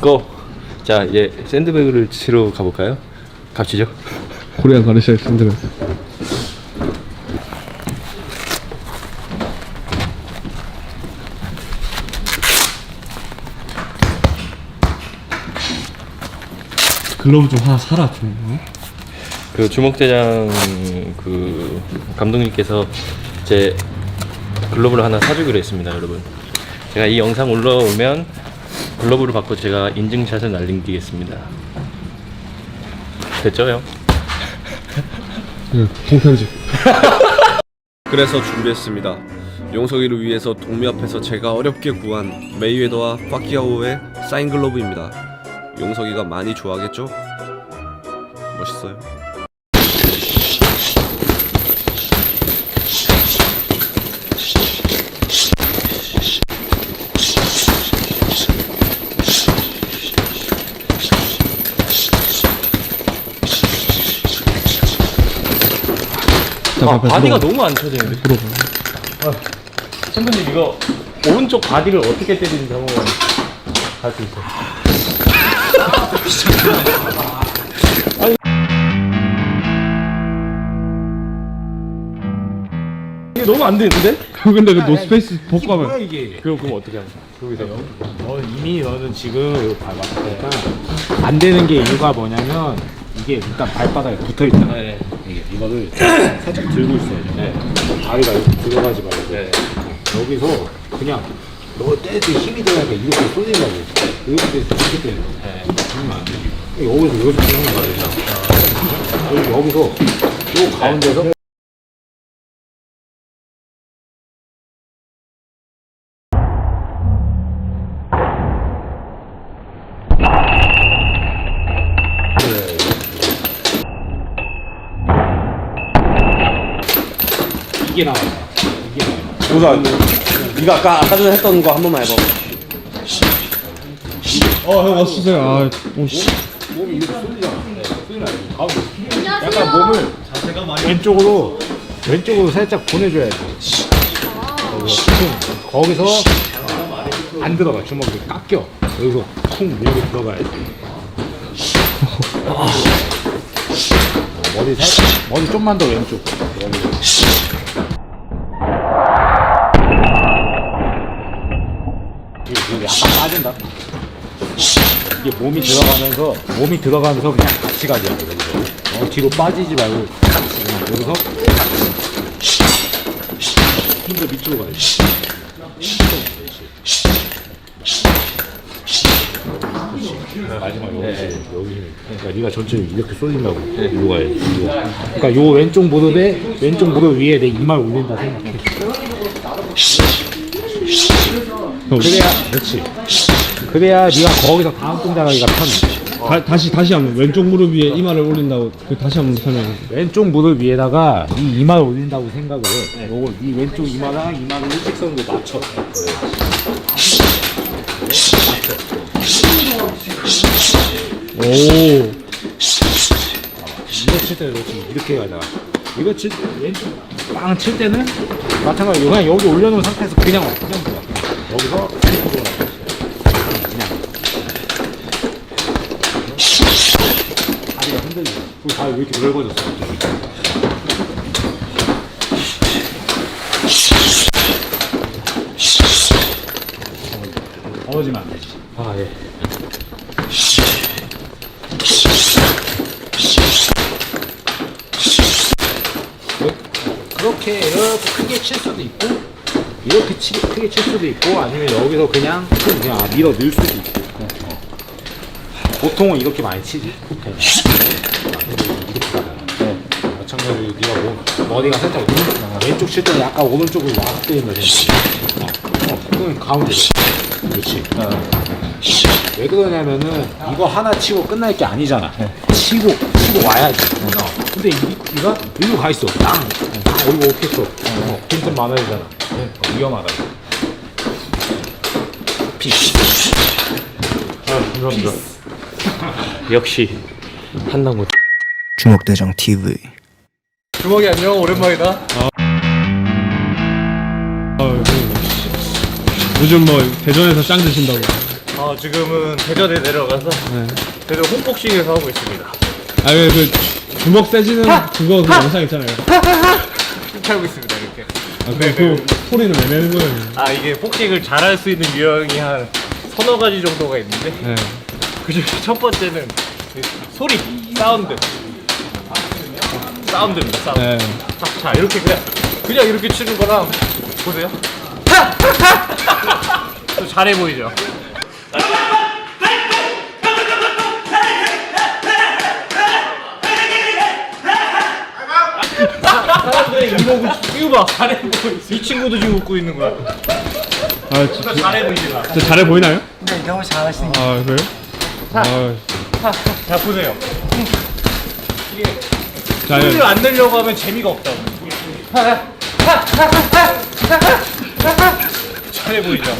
고! 자, 이제 샌드백을 치러 가볼까요? 갑시죠. 코리안 가르샤의 샌드백. 글러브 좀 하나 사라 좀. 어? 그 주먹대장 그 감독님께서 제 글러브를 하나 사주기로 했습니다, 여러분. 제가 이 영상 올라오면 글러브를 받고 제가 인증샷을 날리겠습니다. 됐죠, 형? 예, 공편집. 그래서 준비했습니다. 용석이를 위해서 동미 앞에서 제가 어렵게 구한 메이웨더와 파키아오의 사인 글러브입니다. 용석이가 많이 좋아하겠죠? 멋있어요. 아, 바디가. 너무 안 쳐지는데. 들어가. 챔프님 이거 오른쪽 바디를 어떻게 때리는지 한번 할수 있어요. 이게 너무 안 되는데? 근데 그 노스페이스 벗고 뭐야 하면 이게? 그럼 그럼 어떻게 하면? 거기서 너 이미 너는 지금 이거 밟았으니까 안 되는 게 이유가 뭐냐면 이게 일단 발바닥에 붙어 있잖아. 네. 이게 이거를 살짝 들고 있어야죠. 네. 다리가 이렇게 들어가지 말고 네. 여기서 그냥 너 때릴 때 힘이 들어가니까 이렇게 쏠린다고. 이렇게 돼서 이렇게 때려. 네. 그러면 안 돼. 여기서 여기서 하는 거야. 여기 여기서 요 가운데서 이게 나와요. 이게 나와요. 우선 네가 아까 아까 전에 했던 거 한 번만 해봐. 어, 형 왔으세요. 아, 오 씨. 몸이 이렇게 쏠리잖아. 가운데. 약간 몸을 왼쪽으로 왼쪽으로 살짝 보내줘야 돼. 거기서 쿵. 거기서 안 들어가 주먹이 깎여. 여기서 쿵 밀고 들어가야 돼. 어, 머리 살짝 머리 좀만 더 왼쪽. 이게 이게 약간 빠진다. 이게 몸이 들어가면서 몸이 들어가면서 그냥 같이 돼 여기서. 어, 뒤로 빠지지 말고 같이 그냥 여기서. 힘도 밑으로 가야 돼. 마지막 여기서 여기. 그러니까 네가 전체를 이렇게 쏠린다고. 이거 가야 돼. 그러니까 요 왼쪽 무릎에 왼쪽 무릎 위에 내 이마 올린다 생각해 그래야 그렇지 그래야 네가 거기서 다음 동작하기가 편해 다, 다시 다시 한번 왼쪽 무릎 위에 이마를 올린다고 그 다시 한번 설명해. 왼쪽 무릎 위에다가 이 이마를 올린다고 생각을 해. 요거 이 왼쪽 이마랑 이마를 일직선으로 맞춰. 오. 이거 칠 그렇지. 이렇게 가자. 이거 칠 왼쪽 빵칠 때는 마찬가지로 그냥 여기 올려놓은 상태에서 그냥 와. 그냥 들어. 여기서 왼쪽으로 나. 그냥. 다리가 흔들리죠. 우리 다리 왜 이렇게 넓어졌어? 떨어지면 안 되지. 아 예. 그렇게 이렇게 크게 칠 수도 있고 이렇게 치, 크게 칠 수도 있고 아니면 여기서 그냥 좀 그냥 밀어 넣을 수도 있고. 어. 보통은 이렇게 많이 치지? 그냥. 이렇게 가잖아 마찬가지로 네가 뭐, 머리가 살짝 오른, 왼쪽 칠 때는 약간 오른쪽으로 와서 때린다 생각 어, 어, 그럼 가운데. 그렇지. 왜 그러냐면은 이거 하나 치고 끝날 게 아니잖아. 치고 치고 와야지. 어. 근데 이, 이가 일로 가 있어. 땅 어, 이거 써 어, 빈틈 많아야 되잖아 어, 위험하다 피스 아 감사합니다 역시 한나무. 주먹대장 TV 주먹이 안녕 오랜만이다. 아, 그, 요즘 뭐 대전에서 짱 드신다고. 어, 지금은 대전에 내려가서 대전 홈복싱에서 하고 있습니다. 아, 그, 그 주먹 세지는 그거 그 영상 있잖아요. 하고 있습니다 이렇게. 아, 그, 그 소리는 왜 내는 거예요? 아 이게 복싱을 잘할 수 있는 유형이 한 서너 가지 정도가 있는데 네. 그중에 첫 번째는 이 소리, 사운드. 사운드입니다. 사운드. 네. 자, 자 이렇게 그냥 그냥 이렇게 치는 거랑 보세요. 또 잘해 보이죠? 이 이거 이거 봐 잘해 보이. 이 친구도 지금 웃고 있는 거야. 아, 저, 저 잘해 보이지 마. 저 잘해 보이나요? 네, 너무 잘하시는 아, 그래요? 아, 자 보세요. 자, 소리를 안 내려고 하면 재미가 없다고. 잘해 보이죠?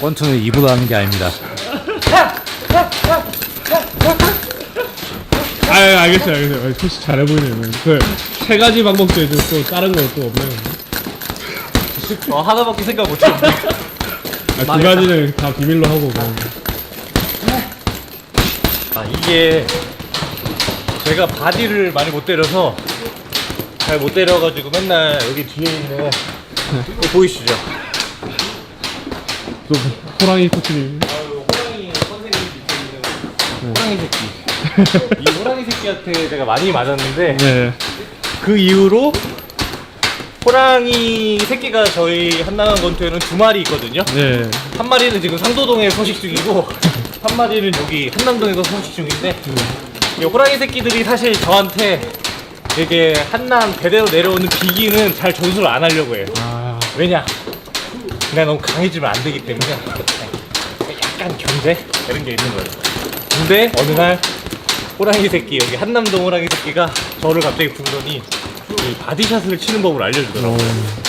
권투는 입으로 하는 게 아닙니다. 아, 예, 알겠어요, 알겠어요. 아, 혹시 잘해 보이네요. 그, 세 가지 방법 중에 또 다른 거 또 없나요? 어, 하나밖에 생각 못 했는데. 아, 두 가지는 다 비밀로 하고. 그냥. 아 이게 제가 바디를 많이 못 때려서 잘 못 때려가지고 맨날 여기 뒤에 있는 이거 보이시죠? 또, 호랑이 코치님. 호랑이 선생님이 있는 호랑이 새끼. 이 호랑이 새끼한테 제가 많이 맞았는데 네. 그 이후로 호랑이 새끼가 저희 한나간 건투에는 두 마리 있거든요. 네. 한 마리는 지금 상도동에 서식 중이고 한 마리는 여기 한남동에서 서식 중인데 이 호랑이 새끼들이 사실 저한테 되게 한남 대대로 내려오는 비기는 잘 전수를 안 하려고 해요. 아, 왜냐? 내가 너무 강해지면 안 되기 때문에 약간 견제 이런 게 있는 거예요. 근데 어느 날 호랑이 새끼 여기 한남동 호랑이 새끼가 저를 갑자기 부르더니 이 바디샷을 치는 법을 알려주더라고요.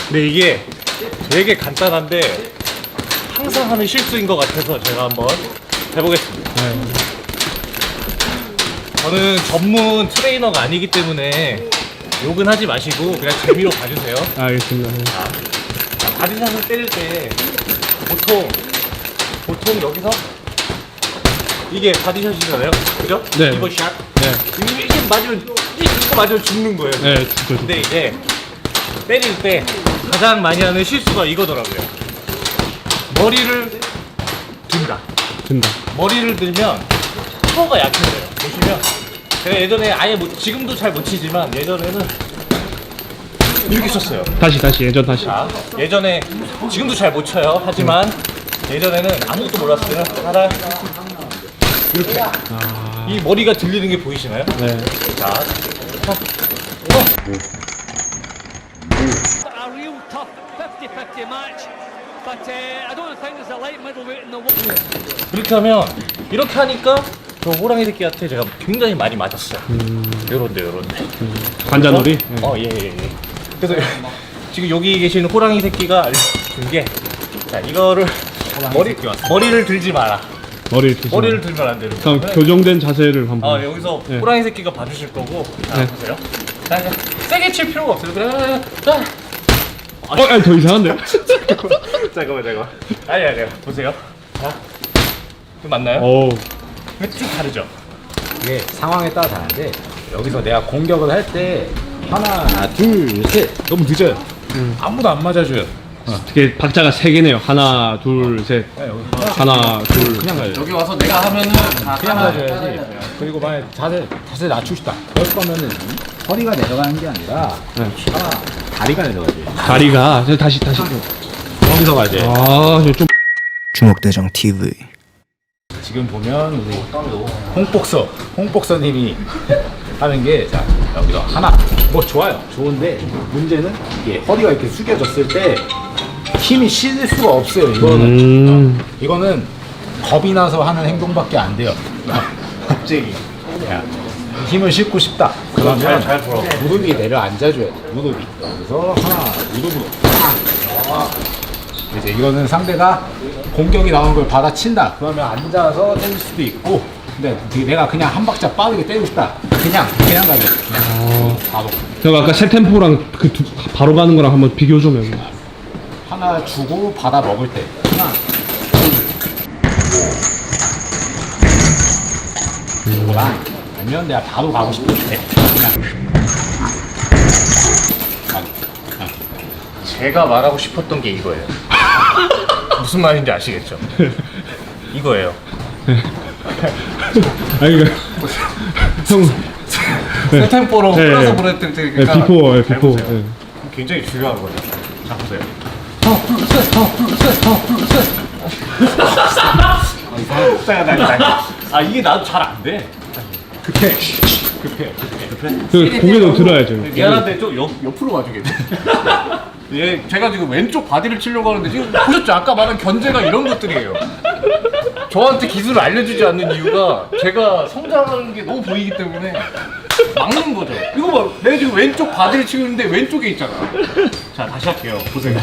근데 이게 되게 간단한데 항상 하는 실수인 것 같아서 제가 한번 해보겠습니다. 네. 저는 전문 트레이너가 아니기 때문에 욕은 하지 마시고 그냥 재미로 봐주세요. 알겠습니다. 네. 바디샷을 때릴 때 보통 보통 여기서 이게 바디샷이잖아요, 그죠? 네. 이거 샷. 네. 이게 맞으면 이거 맞으면 죽는 거예요. 네, 진짜. 근데 이제 때릴 때 가장 많이 하는 실수가 이거더라고요. 머리를 든다. 된다. 머리를 들면 파워가 약해져요. 보시면 제가 예전에 아예 못, 지금도 잘 못 치지만 예전에는 이렇게 쳤어요. 다시, 다시, 예전 다시. 자, 예전에 지금도 잘 못 쳐요. 하지만 예전에는 아무것도 몰랐을 때는 하나 이렇게 이 머리가 들리는 게 보이시나요? 네. 자, a real tough 50-50 match. But uh. 이렇게 하면 이렇게 하니까 저 호랑이 새끼한테 제가 굉장히 많이 맞았어요. 요런데 요런데. 관자놀이? 네. 어, 예, 예, 예. 그래서 지금 여기 계시는 호랑이 새끼가 알려준 게, 자, 이거를 머리, 머리를 들지 마라. 머리를 드시 머리를 들면 안 되는 그럼 거예요. 교정된 자세를 한번. 어, 여기서 네. 호랑이 새끼가 봐주실 거고, 자, 네. 보세요. 자, 이제 세게 칠 필요가 없어요. 그래, 자, 어, 아니, 더 이상한데요? 잠깐만, 잠깐만. 아니, 아니, 보세요. 자, 이거 맞나요? 어우. 이거 좀 다르죠? 이게 상황에 따라 다른데 여기서 내가 공격을 할 때 하나, 둘, 셋 너무 늦어요. 아무도 안 맞아줘요. 이게 박자가 세 개네요. 하나, 둘, 셋. 하나, 둘. 그냥 가요. 여기 와서 내가 하면은 그냥 가줘야지. 그리고 만약 자세 자세 낮추고 싶다. 그럴 거면은 허리가 내려가는 게 아니라 네. 하나 다리가 내려가지. 다리가. 저 다시, 다시. 거기서 가야 돼. 아, 저 좀. 주먹대장 TV 지금 보면 우리 홍복서 홍복서님이 하는 게 자 여기서 하나 뭐 좋아요 좋은데 문제는 이게 허리가 이렇게 숙여졌을 때 힘이 실릴 수가 없어요 이거는 음. 이거는 겁이 나서 하는 행동밖에 안 돼요 갑자기 야, 힘을 싣고 싶다 그러면 잘, 잘 풀어. 무릎이 내려앉아줘야 돼 무릎이 여기서 하나 무릎으로 딱 이제 이거는 상대가 공격이 나오는 걸 받아친다. 그러면 앉아서 때릴 수도 있고. 근데 내가 그냥 한 박자 빠르게 때리고 싶다. 그냥 그냥 가죠. 그냥 바로 제가 아까 세 템포랑 그 두, 바로 가는 거랑 한번 비교 좀 해보세요. 하나 주고 받아 먹을 때 하나 둘 이거랑 아니면 내가 바로 가고 싶을 때 그냥 제가 말하고 싶었던 게 이거예요. 무슨 말인지 아시겠죠? 이거예요. 아니 그러니까 형 새 템포로 네, 끌어서 네. 보냈을 네, 테니까 비포 예, 비포. 예. 굉장히 중요한 거예요. 자 보세요. 아 이게 나도 잘 안 돼. 급해 급해 급해 그 고개도 들어야죠 미안한데 좀 옆, 옆으로 와주겠네. 예, 제가 지금 왼쪽 바디를 치려고 하는데 지금 보셨죠? 아까 말한 견제가 이런 것들이에요. 저한테 기술을 알려주지 않는 이유가 제가 성장하는 게 너무 보이기 때문에 막는 거죠. 이거 봐, 내가 지금 왼쪽 바디를 치고 있는데 왼쪽에 있잖아. 자, 다시 할게요. 보세요.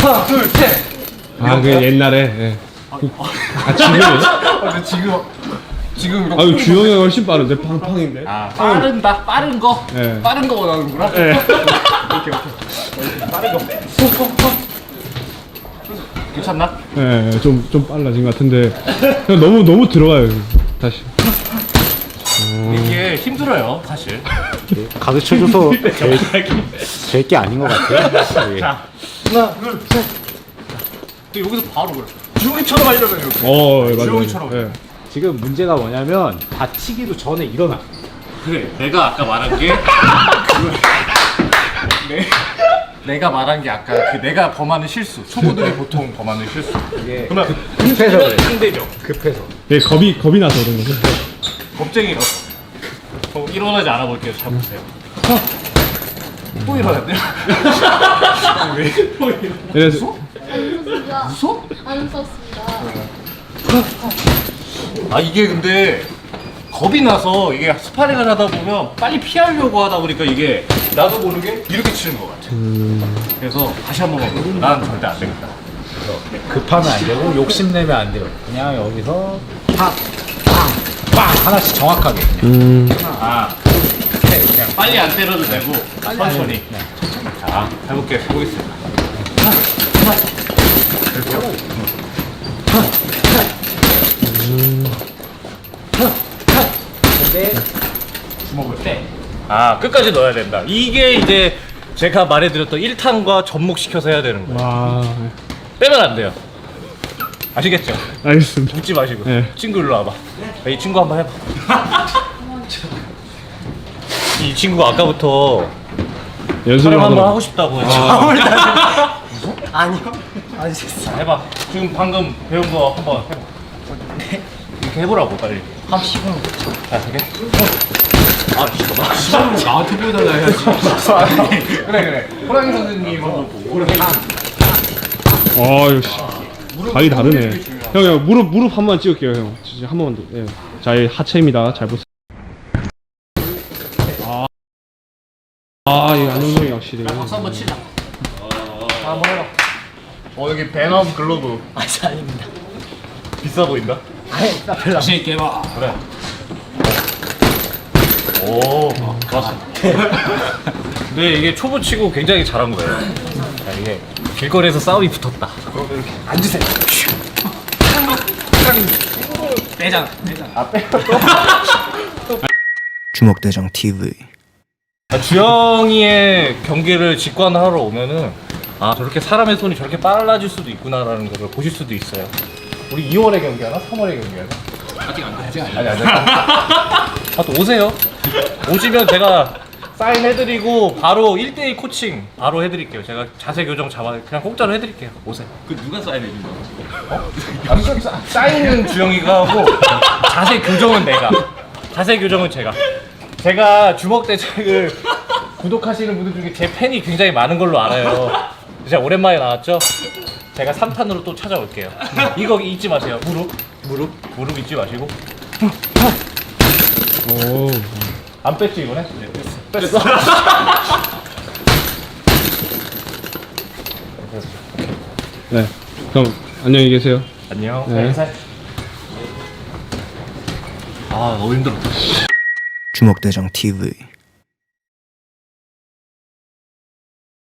하나, 둘, 셋. 아 그 옛날에 예. 아 지금은 아, 근데 지금 지금 이렇게 아유 주영이 형 훨씬 빠른데 팡팡인데 아, 빠른다, 빠른 거, 네. 빠른 거 원하는구나. 예. 이렇게 이렇게 빠른 거. 괜찮나? 예, 좀, 좀 빨라진 것 같은데 그냥 너무 너무 들어가요 다시 이게 힘들어요, 사실. 가르쳐줘서 될 게 아닌 것 같아요 예. 자, 하나, 둘, 셋. 근데 여기서 바로 그래. 주영이처럼 하려면 이렇게. 어 예, 맞아요 주영이처럼. 예. 지금 문제가 뭐냐면 다치기도 전에 일어나 그래, 내가 아까 말한 게. 내, 내가 말한 게 아까 그 내가 범하는 실수. 초보들이 보통 범하는 실수. 이게 그러면 급해서 그래 상대죠. 급해서 예, 겁이 겁이 나서 그런 거죠 겁쟁이라서. 어, 일어나지 않아 볼게요. 잘 보세요. 또 일어났네요. 왜또 일어나? 그래서 무서? 안 썼습니다. 아 이게 근데 겁이 나서 이게 스파링을 하다 보면 빨리 피하려고 하다 보니까 이게 나도 모르게 이렇게 치는 것 같아. 그래서 다시 한 번만 보고 난 절대 안 되겠다. 급하면 안 되고 욕심내면 안 돼요 그냥 여기서 팍 빵빵 하나씩 정확하게 그냥 아 그냥 빨리 안 때려도 되고 천천히. 자 해볼게 보겠습니다. 주먹을 빼아 끝까지 넣어야 된다. 이게 이제 제가 말해드렸던 1탄과 접목시켜서 해야 되는 거예요. 와 빼면 안 돼요. 아시겠죠? 알겠습니다. 웃지 마시고. 네. 친구 일로 와봐. 이 친구 한번 해봐. 이 친구가 아까부터 연습을 촬영 한번 하고. 싶다고 해서. 아니요. 자, 해봐. 지금 방금 배운 거 한번 해봐. 이렇게 해보라고 빨리. 한 10분. 자 이렇게 아 잠깐만 나한테 보여달라 해야지. 그래 그래. 호랑이 선생님 한번 보고 아 역시 발이 다르네. 형, 형 무릎 무릎 한번 찍을게요 형. 진짜 한 번만 더. 예. 자, 이 하체입니다. 잘 보세요. 아, 아, 이 안정성이 확실히. 박수 한번 치자. 자 한번 해봐 어 여기 베넘 글로브. 아 아닙니다. 비싸 보인다? 자신 있게 해봐. 그래. 오, 좋았어. 근데 이게 초보 치고 굉장히 잘한 거예요. 자, 이게 길거리에서 싸움이 붙었다. 그러면 이렇게 앉으세요. 빼잖아, 빼잖아. 아, 빼. 주먹대장 TV 아, 주영이의 경기를 직관하러 오면은 아 저렇게 사람의 손이 저렇게 빨라질 수도 있구나라는 걸 보실 수도 있어요. 우리 2월에 경기하나? 3월에 경기하나? 아직 안 되지 아니 아니 아또 오세요. 오시면 제가 사인 해드리고 바로 1대1 코칭 바로 해드릴게요. 제가 자세 교정 잡아 그냥 공짜로 해드릴게요. 오세요. 그 누가 사인해 준 거야? 아, 사- 사인은 주영이가 하고 자세 교정은 내가. 자세 교정은 제가. 제가 주먹 대책을 구독하시는 분들 중에 제 팬이 굉장히 많은 걸로 알아요. 진짜 오랜만에 나왔죠? 제가 3탄으로 또 찾아올게요. 이거 잊지 마세요. 무릎, 무릎, 무릎 잊지 마시고. 오. 안 뺐지 이번에? 네, 뺐어. 뺐어. 네 그럼 안녕히 계세요 안녕. 네. 아 너무 힘들었다. 주먹대장 TV